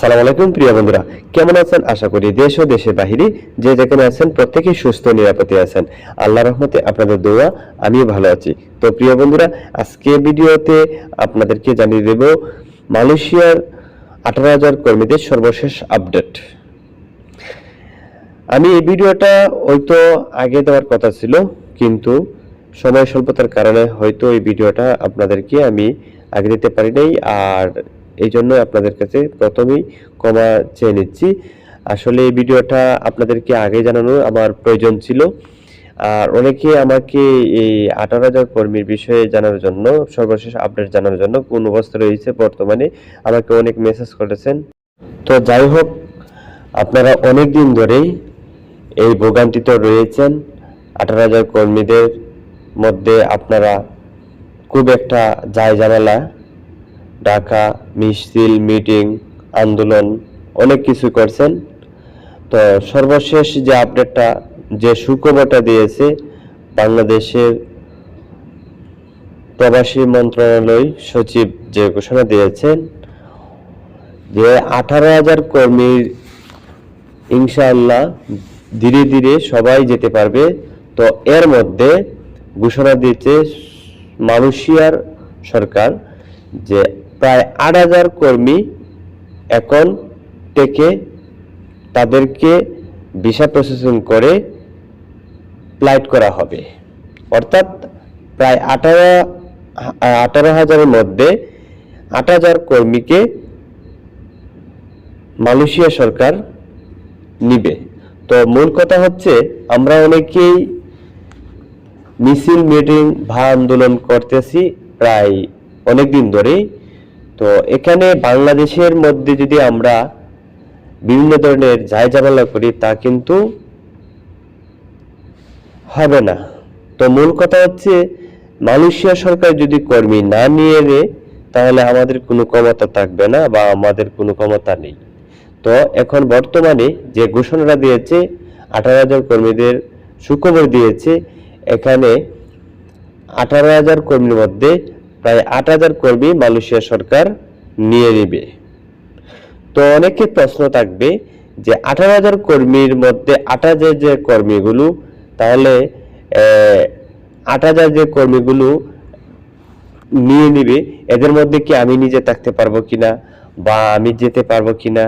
আসসালামু আলাইকুম, প্রিয় বন্ধুরা। কেমন আছেন? আশা করি দেশ ও দেশের বাহিরে যে যেখানে আছেন, প্রত্যেকেই সুস্থ নিরাপদে আছেন। আল্লাহ রহমতে আপনাদের দোয়া, আমিও ভালো আছি। তো প্রিয় বন্ধুরা আজকে ভিডিওতে আপনাদেরকে জানিয়ে দেব মালয়েশিয়ার আঠারো হাজার কর্মীদের সর্বশেষ আপডেট। আমি এই ভিডিওটা হয়তো আগে দেওয়ার কথা ছিল, কিন্তু সময় স্বল্পতার কারণে হয়তো এই ভিডিওটা আপনাদেরকে আমি আগে দিতে পারি নাই, আর এই জন্য আপনাদের কাছে প্রথমেই ক্ষমা চেয়ে নিচ্ছি। আসলে এই ভিডিওটা আপনাদেরকে আগে জানানো আমার প্রয়োজন ছিল। আর অনেকে আমাকে এই আঠারো হাজার কর্মীর বিষয়ে জানার জন্য, সর্বশেষ আপডেট জানার জন্য কোন অবস্থা রয়েছে বর্তমানে। আমাকে অনেক মেসেজ করেছেন। তো যাই হোক, আপনারা অনেক দিন ধরেই এই ভোগান্তিতে রয়েছেন। আঠারো হাজার কর্মীদের মধ্যে আপনারা খুব একটা যায় জানালা ডাকা, মিছিল, মিটিং, আন্দোলন, অনেক কিছু করছেন। তো সর্বশেষ যে আপডেটটা, যে সুখবরটা দিয়েছে, বাংলাদেশের প্রবাসী মন্ত্রণালয় সচিব যে ঘোষণা দিয়েছেন যে আঠারো হাজার কর্মীর ইনশাআল্লাহ ধীরে ধীরে সবাই যেতে পারবে। তো এর মধ্যে ঘোষণা দিয়েছে মালয়েশিয়ার সরকার যে প্রায় আট হাজার কর্মী এখন থেকে তাদেরকে ভিসা প্রসেসিং করে ফ্লাইট করা হবে। অর্থাৎ প্রায় আঠারো আঠারো হাজারের মধ্যে আট হাজার কর্মীকে মালয়েশিয়া সরকার নিবে। তো মূল কথা হচ্ছে, আমরা অনেকেই মিছিল, মিটিং ভা আন্দোলন করতেছি প্রায় অনেক দিন ধরেই। তো এখানে বাংলাদেশের মধ্যে যদি আমরা বিভিন্ন ধরনের যায় জামালা করি, তা কিন্তু হবে না। তো মূল কথা হচ্ছে, মালয়েশিয়া সরকার যদি কর্মী না নিয়ে এনে তাহলে আমাদের কোনো ক্ষমতা থাকবে না বা আমাদের কোনো ক্ষমতা নেই। তো এখন বর্তমানে যে ঘোষণাটা দিয়েছে, আঠারো হাজার কর্মীদের সুখবর দিয়েছে, এখানে আঠারো হাজার কর্মীর মধ্যে প্রায় আট হাজার কর্মী মালয়েশিয়া সরকার নিয়ে নেবে। তো অনেকে প্রশ্ন থাকবে যে আঠারো হাজার কর্মীর মধ্যে আট হাজার যে কর্মীগুলো, তাহলে আট হাজার যে কর্মীগুলো নিয়ে নিবে, এদের মধ্যে কি আমি নিজে থাকতে পারব কিনা বা আমি যেতে পারব কিনা,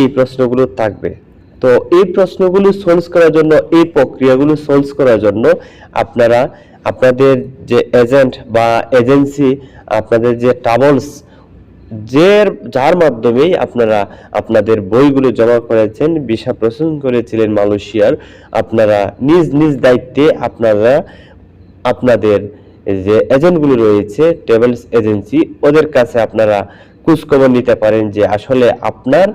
এই প্রশ্নগুলো থাকবে। তো এই প্রশ্নগুলো সলভ করার জন্য, এই প্রক্রিয়াগুলো সলভ করার জন্য আপনারা আপনাদের যে এজেন্ট বা এজেন্সি আপনাদের যে ট্রাভেলস যে যার মাধ্যমেই আপনারা আপনাদের বইগুলো জমা করেছেন ভিসা প্রসেসিং করেছিলেন মালয়েশিয়ার, আপনারা নিজ নিজ দায়িত্বে আপনারা আপনাদের যে এজেন্টগুলো রয়েছে ট্রাভেলস এজেন্সি ওদের কাছে আপনারা খোঁজখবর নিতে পারেন যে আসলে আপনার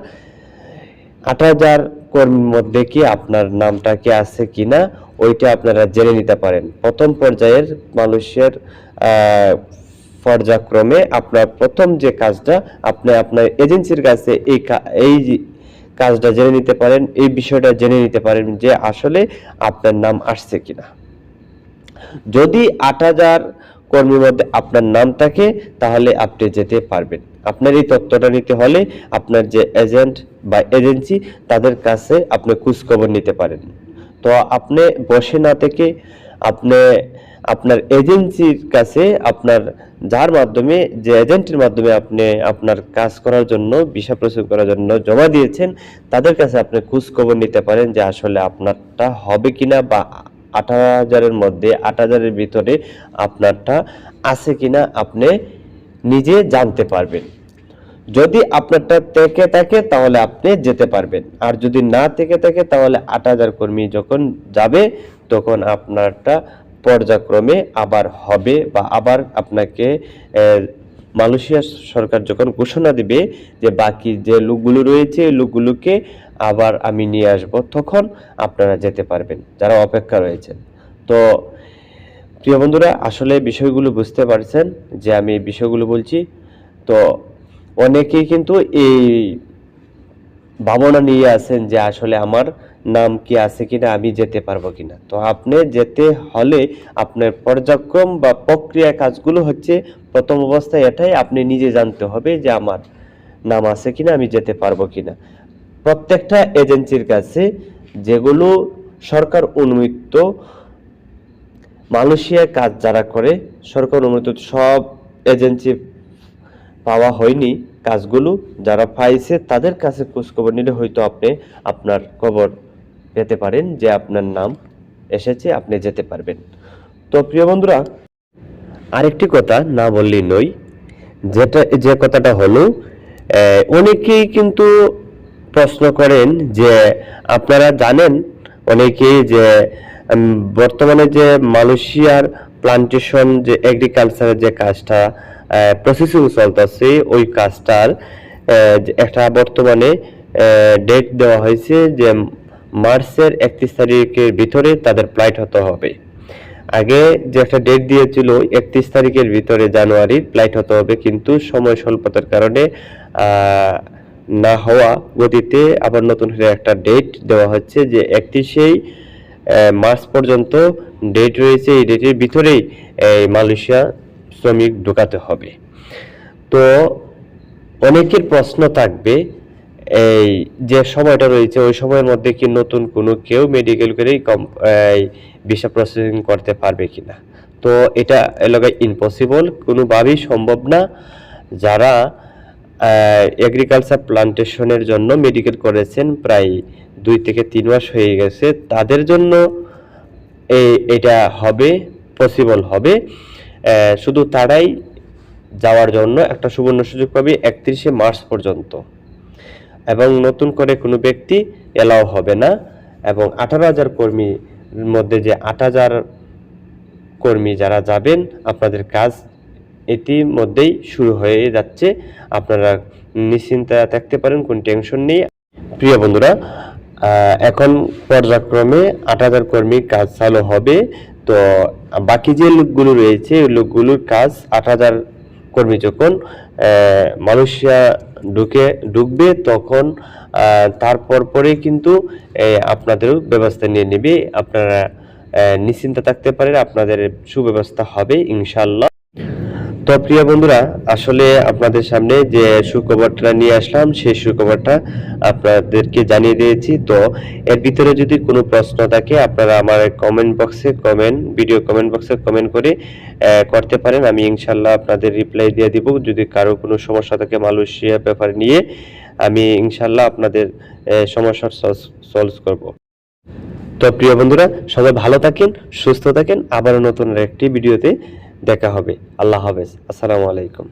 আট হাজার কর্মীর মধ্যে কি আপনার নামটা কি আছে কিনা ওইটা আপনারা জেনে নিতে পারেন। প্রথম পর্যায়ের মানুষের পর্যায়ক্রমে আপনার প্রথম যে কাজটা, আপনি আপনার এজেন্সির কাছে এই এই কাজটা জেনে নিতে পারেন, এই বিষয়টা জেনে নিতে পারেন যে আসলে আপনার নাম আসছে কিনা। যদি আট হাজার কর্মীর মধ্যে আপনার নাম থাকে, তাহলে আপনি যেতে পারবেন। আপনার এই তথ্যটা নিতে হলে আপনার যে এজেন্ট বা এজেন্সি, তাদের কাছে আপনি খোঁজখবর নিতে পারেন। তো আপনি বসে না থেকে আপনি আপনার এজেন্সির কাছে আপনার যার মাধ্যমে, যে এজেন্টের মাধ্যমে আপনি আপনার কাজ করার জন্য, ভিসা প্রসেস করার জন্য জমা দিয়েছেন, তাদের কাছে আপনি খোঁজখবর নিতে পারেন যে আসলে আপনারটা হবে কিনা বা আঠারো হাজারের মধ্যে, আট হাজারের ভিতরে আপনারটা আছে কিনা আপনি নিজে জানতে পারবেন। যদি আপনারটা থেকে থাকে, তাহলে আপনি যেতে পারবেন। আর যদি না থেকে থাকে, তাহলে আট হাজার কর্মী যখন যাবে, তখন আপনারটা পর্যায়ক্রমে আবার হবে বা আবার আপনাকে মালয়েশিয়া সরকার যখন ঘোষণা দিবে যে বাকি যে লোকগুলো রয়েছে লোকগুলোকে আবার আমি নিয়ে আসব, তখন আপনারা যেতে পারবেন, যারা অপেক্ষা রয়েছেন। তো, প্রিয় বন্ধুরা, আসলে বিষয়গুলো বুঝতে পারছেন যে আমি বিষয়গুলো বলছি। তো অনেকেই কিন্তু এই ভাবনা নিয়ে আছেন যে আসলে আমার নাম কি আছে কিনা, আমি যেতে পারব কিনা। তো আপনি যেতে হলে আপনার পর্যায়ক্রম বা প্রক্রিয়া কাজগুলো হচ্ছে প্রথম অবস্থায় এটাই আপনি নিজে জানতে হবে যে আমার নাম আছে কিনা, আমি যেতে পারব কিনা। প্রত্যেকটা এজেন্সির কাছে যেগুলো সরকার অনুমোদিত, মালয়েশিয়ায় কাজ যারা করে, সরকার অনুমোদিত সব এজেন্সি পাওয়া হয়নি কাজগুলো, যারা পাইছে তাদের কাছে খোঁজখবর নিলে হয়তো আপনি আপনার খবর পেতে পারেন যে আপনার নাম এসেছে, আপনি যেতে পারবেন। তো প্রিয় বন্ধুরা, আরেকটি কথা না বললেই নই যেটা, যে কথাটা হলো অনেকেই কিন্তু প্রশ্ন করেন যে আপনারা জানেন অনেকেই যে বর্তমানে যে মালয়েশিয়ার প্লান্টেশন যে এগ্রিকালচারের যে কাজটা প্রসেসিং চলতেছে, ওই কাজটার একটা বর্তমানে ডেট দেওয়া হয়েছে যে মার্চের একত্রিশ তারিখের ভিতরে তাদের ফ্লাইট হতে হবে। আগে যে একটা ডেট দিয়েছিল, একত্রিশ তারিখের ভিতরে জানুয়ারির ফ্লাইট হতে হবে, কিন্তু সময় স্বল্পতার কারণে না হওয়া গতিতে আবার নতুন করে একটা ডেট দেওয়া হচ্ছে যে একত্রিশেই মার্চ পর্যন্ত ডেট রয়েছে। এই ডেটের ভিতরেই মালয়েশিয়া শ্রমিক ঢোকাতে হবে। তো অনেকের প্রশ্ন থাকবে, এই যে সময়টা রয়েছে, ওই সময়ের মধ্যে কি নতুন কোনো কেউ মেডিকেল করেই কম ভিসা প্রসেসিং করতে পারবে কিনা? তো এটা এলাকায় ইম্পসিবল কোনোভাবেই সম্ভব না। যারা এগ্রিকালচার প্লান্টেশনের জন্য মেডিকেল করেছেন, প্রায় দুই থেকে তিন মাস হয়ে গেছে, তাদের জন্য এটা হবে পসিবল হবে। শুধু তারাই যাওয়ার জন্য একটা সুবর্ণ সুযোগ পাবে একত্রিশে মার্চ পর্যন্ত। এবং নতুন করে কোনো ব্যক্তি এলাও হবে না। এবং আঠারো হাজার কর্মীর মধ্যে যে আট হাজার কর্মী যারা যাবেন, আপনাদের কাজ ইতিমধ্যেই শুরু হয়ে যাচ্ছে। আপনারা নিশ্চিন্তা থাকতে পারেন, কোনো টেনশন নেই। প্রিয় বন্ধুরা এখন পর্যায়ক্রমে আট হাজার কর্মী কাজ চালু হবে। তো বাকি যে লোকগুলো রয়েছে, ওই লোকগুলোর কাজ আট হাজার কর্মী যখন মালয়েশিয়া ঢুকে, ঢুকবে তখন তারপর পরে কিন্তু আপনাদেরও ব্যবস্থা নিয়ে নেবে। আপনারা নিশ্চিন্ত থাকতে পারেন, আপনাদের সুব্যবস্থা হবে, ইনশাল্লাহ। তো প্রিয় বন্ধুরা, আসলে আপনাদের সামনে যে সুখবরটা নিয়ে আসলাম, সেই সুখবরটা আপনাদেরকে জানিয়ে দিয়েছি। তো এর ভিতরে যদি কোনো প্রশ্ন থাকে, আপনারা আমার কমেন্ট বক্সে কমেন্ট ভিডিও কমেন্ট বক্সে কমেন্ট করে করতে পারেন। আমি ইনশাল্লাহ আপনাদের রিপ্লাই দিয়ে দিব। যদি কারও কোনো সমস্যা থাকে মালয়েশিয়া ব্যাপার নিয়ে, আমি ইনশাল্লাহ আপনাদের সমস্যার সলভ করব। তো প্রিয় বন্ধুরা, সবাই ভালো থাকেন, সুস্থ থাকেন। আবারও নতুন একটি ভিডিওতে দেখা হবে। আল্লাহ হাফেজ। আসসালামু আলাইকুম।